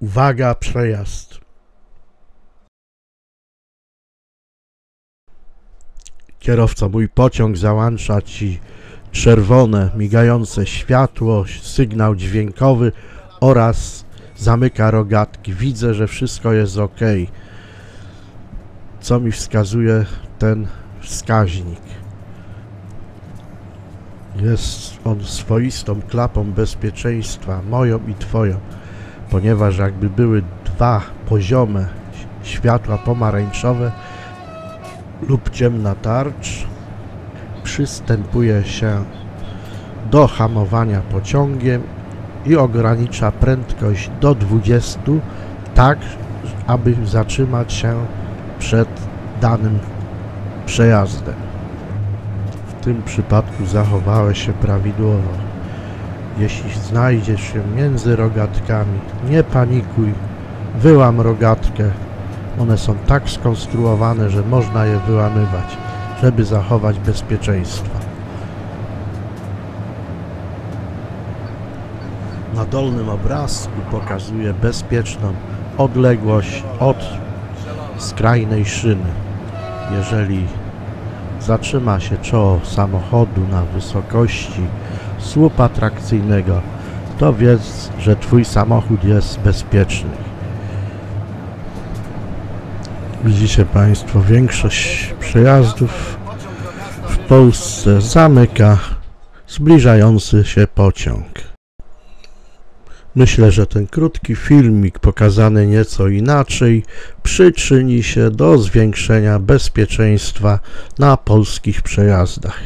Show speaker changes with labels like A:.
A: Uwaga, przejazd. Kierowca, mój pociąg załącza ci czerwone, migające światło, sygnał dźwiękowy oraz zamyka rogatki. Widzę, że wszystko jest ok. Co mi wskazuje ten wskaźnik? Jest on swoistą klapą bezpieczeństwa, moją i twoją, ponieważ jakby były dwa poziome światła pomarańczowe lub ciemna tarcz, przystępuje się do hamowania pociągiem i ogranicza prędkość do 20, tak aby zatrzymać się przed danym przejazdem. W tym przypadku zachowałeś się prawidłowo. Jeśli znajdziesz się między rogatkami, nie panikuj, wyłam rogatkę. One są tak skonstruowane, że można je wyłamywać, żeby zachować bezpieczeństwo. Na dolnym obrazku pokazuje bezpieczną odległość od skrajnej szyny. Jeżeli zatrzyma się czoło samochodu na wysokości słupa trakcyjnego, to wiedz, że Twój samochód jest bezpieczny. Widzicie Państwo, większość przejazdów w Polsce zamyka zbliżający się pociąg. Myślę, że ten krótki filmik pokazany nieco inaczej przyczyni się do zwiększenia bezpieczeństwa na polskich przejazdach.